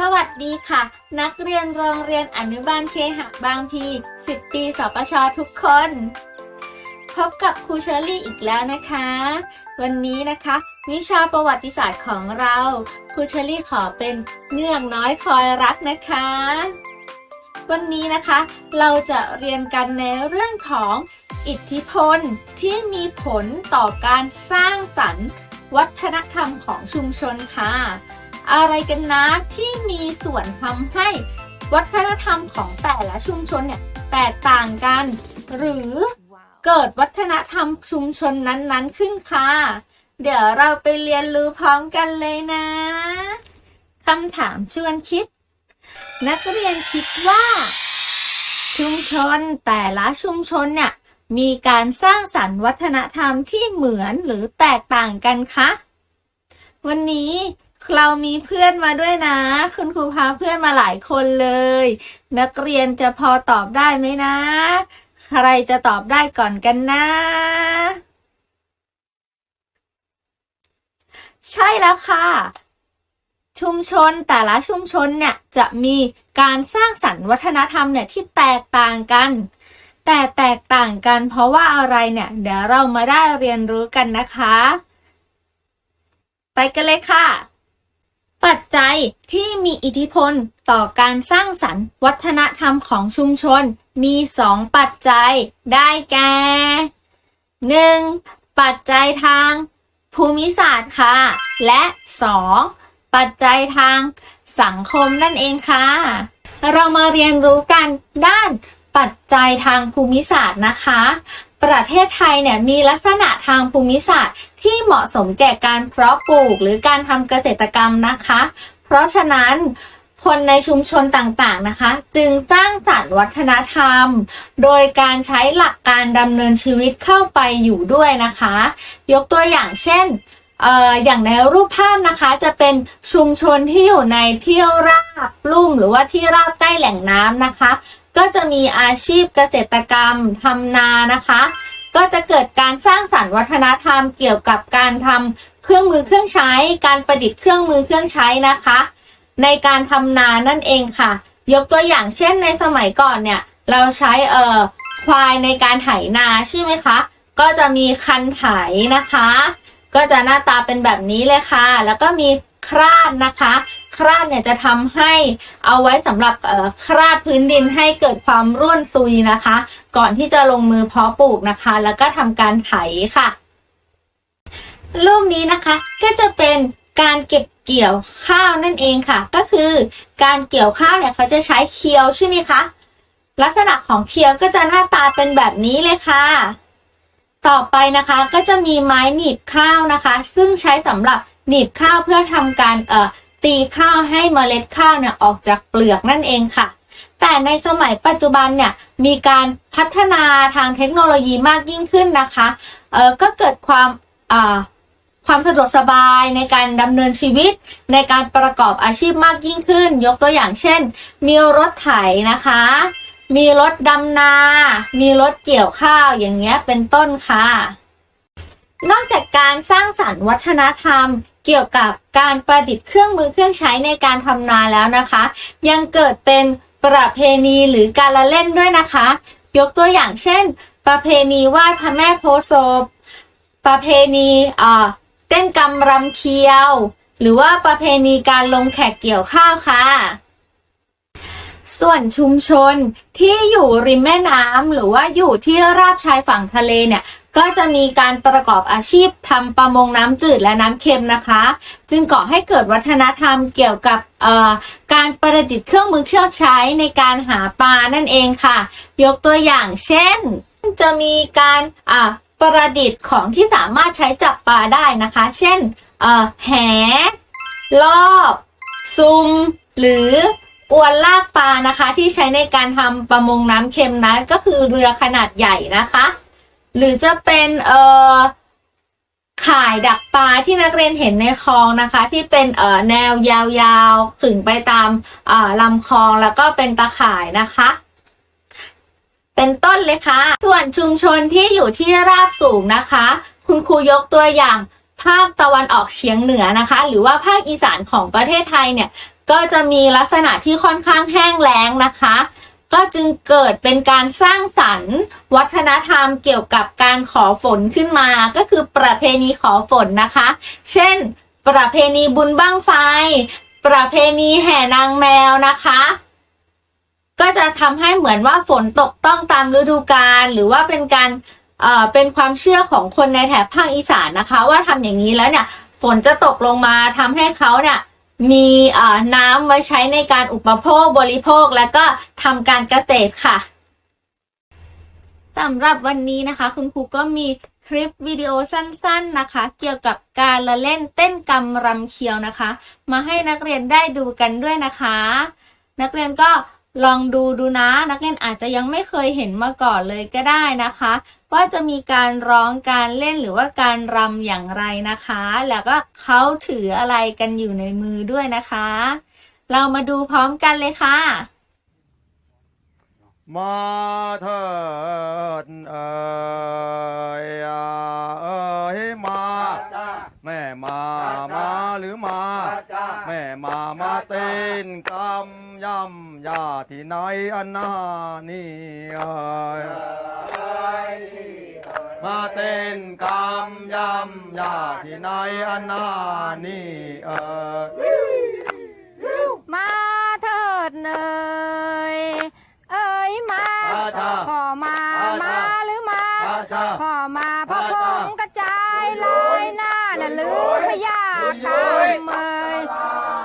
สวัสดีค่ะ นักเรียนโรงเรียนอนุบาลเคหะบางพี 10 ปีสปชทุกคน พบกับครูเชอรี่อีกแล้วนะคะ วันนี้นะคะ วิชาประวัติศาสตร์ของเราครูเชอรี่ขอเป็นเงือกน้อยคอยรักนะคะ วันนี้นะคะ เราจะเรียนกันในเรื่องของอิทธิพลที่มีผลต่อการสร้างสรรค์ วัฒนธรรมของชุมชนค่ะ อะไรกันนะที่มีส่วนทำให้วัฒนธรรมของแต่ละชุมชนเนี่ยแตกต่างกัน หรือเกิดวัฒนธรรมชุมชนนั้นๆขึ้นค่ะ เดี๋ยวเราไปเรียนรู้พร้อมกันเลยนะคำถามชวนคิด นักเรียนคิดว่า ชุมชนแต่ละชุมชนเนี่ยมีการสร้างสรรค์วัฒนธรรมที่เหมือนหรือแตกต่างกันคะ วันนี้ เรามีเพื่อนมาด้วยนะ คุณครูพาเพื่อนมาหลายคนเลย นักเรียนจะพอตอบได้ไหมนะ ใครจะตอบได้ก่อนกันนะ ใช่แล้วค่ะ ชุมชนแต่ละชุมชนเนี่ยจะมีการสร้างสรรค์วัฒนธรรมเนี่ยที่แตกต่างกัน แต่แตกต่างกันเพราะว่าอะไรเนี่ย เดี๋ยวเรามาได้เรียนรู้กันนะคะ ไปกันเลยค่ะ ปัจจัยที่มีอิทธิพลต่อการสร้างสรรค์วัฒนธรรมของชุมชนมีสองปัจจัยได้แก่ 1. ปัจจัยทาง ภูมิศาสตร์ค่ะ และ 2. ปัจจัยทางสังคมนั่นเองค่ะ เรามาเรียนรู้กันด้านปัจจัยทางภูมิศาสตร์นะคะ ประเทศไทยเนี่ยมีลักษณะทางภูมิศาสตร์ ที่เหมาะสมแก่การเพาะปลูกหรือการทำเกษตรกรรมนะคะ เพราะฉะนั้นคนในชุมชนต่างๆนะคะ จึงสร้างสรรค์วัฒนธรรม โดยการใช้หลักการดำเนินชีวิตเข้าไปอยู่ด้วยนะคะ ยกตัวอย่างเช่นอย่างในรูปภาพนะคะจะเป็นชุมชนที่อยู่ในที่ราบลุ่มหรือว่าที่ราบใกล้แหล่งน้ำนะคะ ก็จะมีอาชีพเกษตรกรรมทำนานะคะ ก็จะเกิดการสร้างสรรค์วัฒนธรรมเกี่ยวกับการทำเครื่องมือเครื่องใช้ การประดิษฐ์เครื่องมือเครื่องใช้นะคะ ในการทำนานั่นเองค่ะ ยกตัวอย่างเช่นในสมัยก่อนเนี่ย เราใช้เอ่อควายในการไถนาใช่ไหมคะ ก็จะมีคันไถนะคะ ก็จะหน้าตาเป็นแบบนี้เลยค่ะ แล้วก็มีคราดนะคะ คราดเนี่ยจะทำให้เอาไว้สำหรับคราดพื้นดินให้เกิดความร่วนซุยนะคะ ก่อนที่จะลงมือเพาะปลูกนะคะ แล้วก็ทำการไถค่ะรูปนี้นะคะก็จะเป็นการเก็บเกี่ยวข้าวนั่นเองค่ะ ก็คือการเกี่ยวข้าวเนี่ยเขาจะใช้เคียวใช่ไหมคะลักษณะของเคียวก็จะหน้าตาเป็นแบบนี้เลยค่ะ ต่อไปนะคะก็จะมีไม้หนีบข้าวนะคะ ซึ่งใช้สำหรับหนีบข้าวเพื่อทำการเอ่อ ตีข้าวให้เมล็ดข้าวเนี่ยออกจากเปลือกนั่นเองค่ะ แต่ในสมัยปัจจุบันเนี่ยมีการพัฒนาทางเทคโนโลยีมากยิ่งขึ้นนะคะเออก็เกิดความอ่าความสะดวกสบายในการดำเนินชีวิตในการประกอบอาชีพมากยิ่งขึ้น ยกตัวอย่างเช่น มีรถไถนะคะ มีรถดำนา มีรถเกี่ยวข้าวอย่างเงี้ยเป็นต้นค่ะ นอกจากการสร้างสรรค์วัฒนธรรม เกี่ยวกับการประดิษฐ์เครื่องมือเครื่องใช้ในการทำนาแล้วนะคะ ยังเกิดเป็นประเพณีหรือการละเล่นด้วยนะคะ ยกตัวอย่างเช่น ประเพณีไหว้พระแม่โพธิ์ศพประเพณีเต้นกำรำเคียว หรือว่าประเพณีการลงแขกเกี่ยวข้าวค่ะ ส่วนชุมชนที่อยู่ริมแม่น้ำหรือว่าอยู่ที่ราบชายฝั่งทะเลเนี่ย ก็จะมีการประกอบอาชีพทำประมงน้ำจืดและน้ำเค็มนะคะ จึงก่อให้เกิดวัฒนธรรมเกี่ยวกับการประดิษฐ์เครื่องมือเครื่องใช้ในการหาปลานั่นเองค่ะ ยกตัวอย่างเช่น จะมีการประดิษฐ์ของที่สามารถใช้จับปลาได้นะคะ เช่นแหลอบซุมหรืออวนลากปลานะคะ ที่ใช้ในการทำประมงน้ำเค็มนั้นก็คือเรือขนาดใหญ่นะคะ หรือจะเป็นเอ่อข่ายดักปลาที่นักเรียนเห็นในคลองนะคะ ที่เป็นเอ่อแนวยาวๆขึงไปตามเอ่าลำคลองแล้วก็เป็นตาข่ายนะคะ เป็นต้นเลยค่ะ ส่วนชุมชนที่อยู่ที่ราบสูงนะคะ คุณครูยกตัวอย่างภาคตะวันออกเฉียงเหนือนะคะ หรือว่าภาคอีสานของประเทศไทยเนี่ยก็จะมีลักษณะที่ค่อนข้างแห้งแล้งนะคะ ก็จึงเกิดเป็นการสร้างสรรค์ วัฒนธรรมเกี่ยวกับการขอฝนขึ้นมา ก็คือประเพณีขอฝนนะคะ เช่น ประเพณีบุญบั้งไฟ ประเพณีแห่นางแมวนะคะ ก็จะทำให้เหมือนว่าฝนตกต้องตามฤดูกาลหรือว่าเป็นการเอ่อเป็นความเชื่อของคนในแถบภาคอีสานนะคะ ว่าทำอย่างนี้แล้วเนี่ย ฝนจะตกลงมาทำให้เขาเนี่ย มีเอ่อน้ำไว้ใช้ในการอุปโภคบริโภคและก็ทำการเกษตรค่ะสำหรับวันนี้นะคะ คุณครูก็มีคลิปวิดีโอสั้นๆนะคะ เกี่ยวกับการละเล่นเต้นกำรำเคียวนะคะ มาให้นักเรียนได้ดูกันด้วยนะคะ นักเรียนก็ ลองดูดูนะ นักเรียนอาจจะยังไม่เคยเห็นมาก่อนเลยก็ได้นะคะ ว่าจะมีการร้องการเล่นหรือว่าการรำอย่างไรนะคะ แล้วก็เขาถืออะไรกันอยู่ในมือด้วยนะคะ เรามาดูพร้อมกันเลยค่ะ มาเถิดเอ่ยเอ่ยมา แม่มามาหรือมา แม่มามาเต้นกำยำยาที่ไหนอันนานี่เอ่ยมาเต้นกำยำยาที่ไหนอันนานี่เอ่ย มาเถิดเนยเอ้ยมา อาชา พอมา อาชา มาหรือมา อาชา พอมาพอ อา พ ชา งกระจายลอยหน้าน่ะลื อพยากามเอ้ย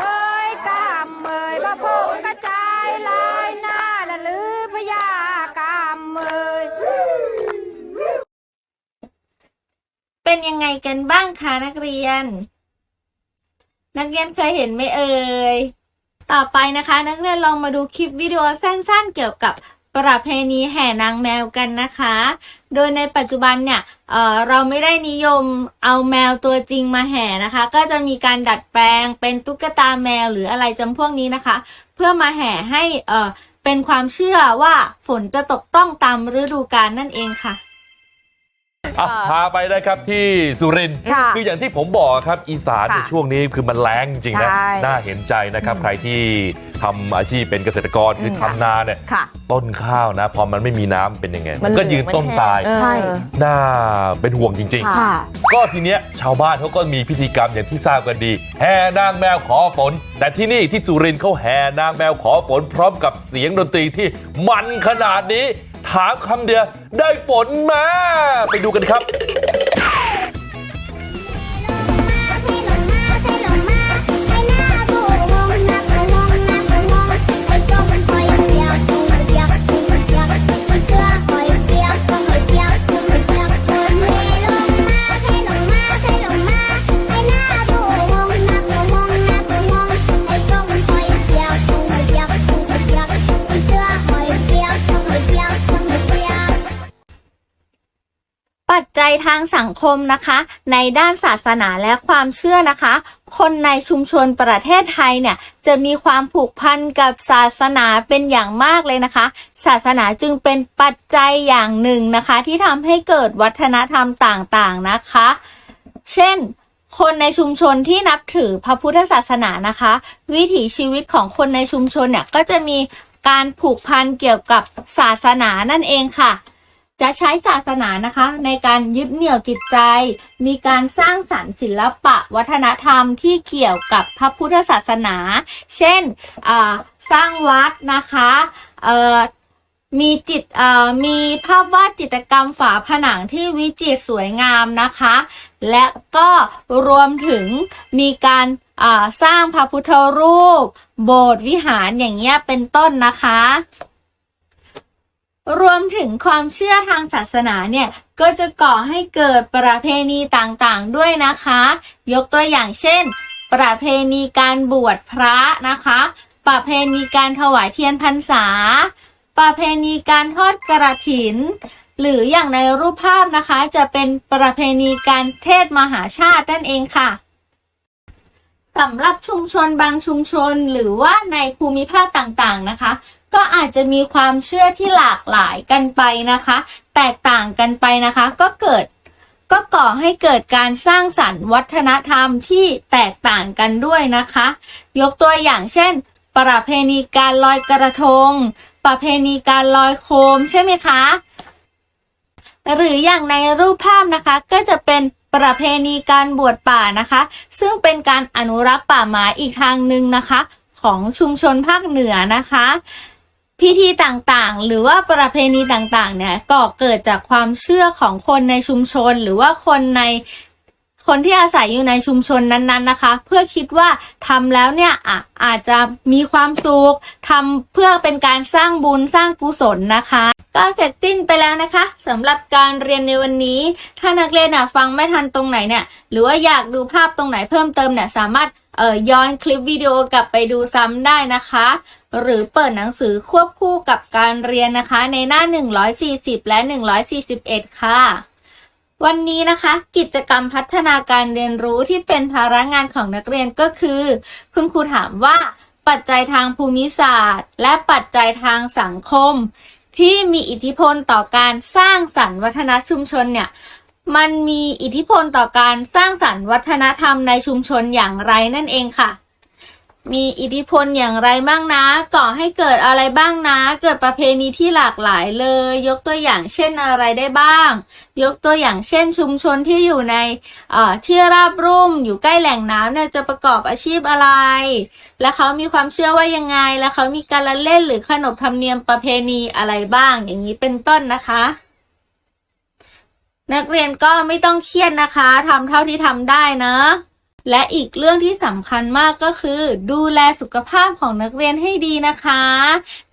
เอ้ยกามเอ้ยพอพงกระจายลอยหน้าน่ะลือพยากามเอ้ยเป็นยังไงกันบ้างคะนักเรียน นักเรียนเคยเห็นไหมเอ่ย ต่อไปนะคะ นักเรียนลองมาดูคลิปวิดีโอสั้นๆ เกี่ยวกับ ประเพณีแห่นางแมวกันนะคะ โดยในปัจจุบันเนี่ยเอ่อเราไม่ได้นิยมเอาแมวตัวจริงมาแห่นะคะ ก็จะมีการดัดแปลงเป็นตุ๊กตาแมวหรืออะไรจำพวกนี้นะคะ เพื่อมาแห่ให้เอ่อเป็นความเชื่อว่าฝนจะตกต้องตามฤดูกาลนั่นเองค่ะ พาไปนะครับที่สุรินทร์ค่ะคืออย่างที่ผมบอกครับอีสานค่ะในช่วงนี้คือมันแรงจริงๆนะใช่น่าเห็นใจนะครับใครที่ทำอาชีพเป็นเกษตรกรคือมทำนาเนี่ยค่ะต้นข้าวนะพอมันไม่มีน้ำเป็นยังไง มันก็ยืนต้นตายเออใช่น่าเป็นห่วงจริงค่ะๆก็ทีเนี้ยชาวบ้านเขาก็มีพิธีกรรมอย่างที่ทราบกันดี แห่นางแมวขอฝน แต่ที่นี่ที่สุรินทร์เขาแห่นางแมวขอฝน พร้อมกับเสียงดนตรีที่มันขนาดนี้ ถามคำเดียวได้ฝนมาไปดูกันครับ ปัจจัยทางสังคมนะคะ ในด้านศาสนาและความเชื่อนะคะ คนในชุมชนประเทศไทยเนี่ยจะมีความผูกพันกับศาสนาเป็นอย่างมากเลยนะคะ ศาสนาจึงเป็นปัจจัยอย่างหนึ่งนะคะ ที่ทำให้เกิดวัฒนธรรมต่างๆนะคะ เช่นคนในชุมชนที่นับถือพระพุทธศาสนานะคะ วิถีชีวิตของคนในชุมชนเนี่ยก็จะมีการผูกพันเกี่ยวกับศาสนานั่นเองค่ะ จะใช้ศาสนานะคะ ในการยึดเหนี่ยวจิตใจ มีการสร้างสรรค์ศิลปะ วัฒนธรรมที่เกี่ยวกับพระพุทธศาสนา เช่นสร้างวัดนะคะมีจิตมีภาพวาดจิตรกรรมฝาผนังที่วิจิตรสวยงามนะคะ และก็รวมถึงมีการสร้างพระพุทธรูป โบสถ์วิหารอย่างเงี้ยเป็นต้นนะคะ รวมถึงความเชื่อทางศาสนาเนี่ย ก็จะก่อให้เกิดประเพณีต่างๆด้วยนะคะ ยกตัวอย่างเช่น ประเพณีการบวชพระนะคะ ประเพณีการถวายเทียนพรรษา ประเพณีการทอดกระถิน หรืออย่างในรูปภาพนะคะ จะเป็นประเพณีการเทศมหาชาตินั่นเองค่ะสำหรับชุมชนบางชุมชนหรือว่าในภูมิภาคต่างๆนะคะ ก็อาจจะมีความเชื่อที่หลากหลายกันไปนะคะ แตกต่างกันไปนะคะ ก็เกิดก็ก่อให้เกิดการสร้างสรรค์วัฒนธรรมที่แตกต่างกันด้วยนะคะ ยกตัวอย่างเช่น ประเพณีการลอยกระทง ประเพณีการลอยโคมใช่ไหมคะ หรืออย่างในรูปภาพนะคะก็จะเป็นประเพณีการบวชป่านะคะ ซึ่งเป็นการอนุรักษ์ป่าไม้อีกทางหนึ่งนะคะ ของชุมชนภาคเหนือนะคะ พิธีต่างๆ หรือว่าประเพณีต่างๆ เนี่ยก็เกิดจากความเชื่อของคนในชุมชน หรือว่าคนในคนที่อาศัยอยู่ในชุมชนนั้นๆนะคะ เพื่อคิดว่าทำแล้วเนี่ยอะอาจจะมีความสุขทำเพื่อเป็นการสร้างบุญสร้างกุศลนะคะ ก็เสร็จสิ้นไปแล้วนะคะสำหรับการเรียนในวันนี้ ถ้านักเรียนอะฟังไม่ทันตรงไหนเนี่ย หรือว่าอยากดูภาพตรงไหนเพิ่มเติมเนี่ยสามารถเอ่อย้อนคลิปวิดีโอกลับไปดูซ้ำได้นะคะ หรือเปิดหนังสือควบคู่กับการเรียนนะคะ ในหน้า 140 และ 141 ค่ะ วันนี้นะคะ กิจกรรมพัฒนาการเรียนรู้ที่เป็นภาระงานของนักเรียนก็คือ คุณครูถามว่าปัจจัยทางภูมิศาสตร์ และปัจจัยทางสังคม ที่มีอิทธิพลต่อการสร้างสรรค์วัฒนชุมชนเนี่ยมันมีอิทธิพลต่อการสร้างสรรค์วัฒนธรรมในชุมชนอย่างไรนั่นเองค่ะ มีอิทธิพลอย่างไรบ้างนะก่อให้เกิดอะไรบ้างนะ เกิดประเพณีที่หลากหลายเลย ยกตัวอย่างเช่นอะไรได้บ้าง ยกตัวอย่างเช่นชุมชนที่อยู่ในที่ราบรุ่มอยู่ใกล้แหล่งน้ำเนี่ยจะประกอบอาชีพอะไร และเขามีความเชื่อว่ายังไง และเขามีการละเล่นหรือขนบธรรมเนียมประเพณีอะไรบ้าง อย่างนี้เป็นต้นนะคะ นักเรียนก็ไม่ต้องเครียดนะคะทำเท่าที่ทำได้นะ และอีกเรื่องที่สำคัญมากก็คือ ดูแลสุขภาพของนักเรียนให้ดีนะคะ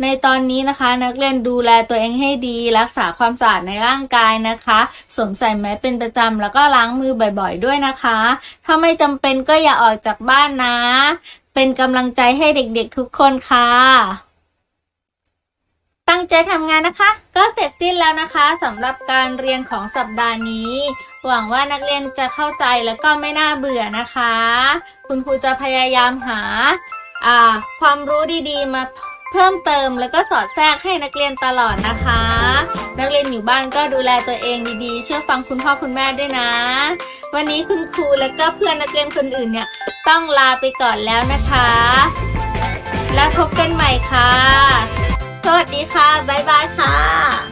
ในตอนนี้นะคะ นักเรียนดูแลตัวเองให้ดี รักษาความสะอาดในร่างกายนะคะสวมใส่แมสเป็นประจำแล้วก็ล้างมือบ่อยๆ ด้วยนะคะ ถ้าไม่จำเป็นก็อย่าออกจากบ้านนะ เป็นกำลังใจให้เด็กๆทุกคนค่ะตั้งใจทำงานนะคะ ก็เสร็จสิ้นแล้วนะคะสำหรับการเรียนของสัปดาห์นี้ หวังว่านักเรียนจะเข้าใจแล้วก็ไม่น่าเบื่อนะคะ คุณครูจะพยายามหาความรู้ดีๆ มาเพิ่มเติมแล้วก็สอดแทรกให้นักเรียนตลอดนะคะ นักเรียนอยู่บ้านก็ดูแลตัวเองดีๆ เชื่อฟังคุณพ่อคุณแม่ด้วยนะ วันนี้คุณครูแล้วก็เพื่อนนักเรียนคนอื่นเนี่ยต้องลาไปก่อนแล้วนะคะ แล้วพบกันใหม่ค่ะ สวัสดีค่ะ บ๊ายบายค่ะ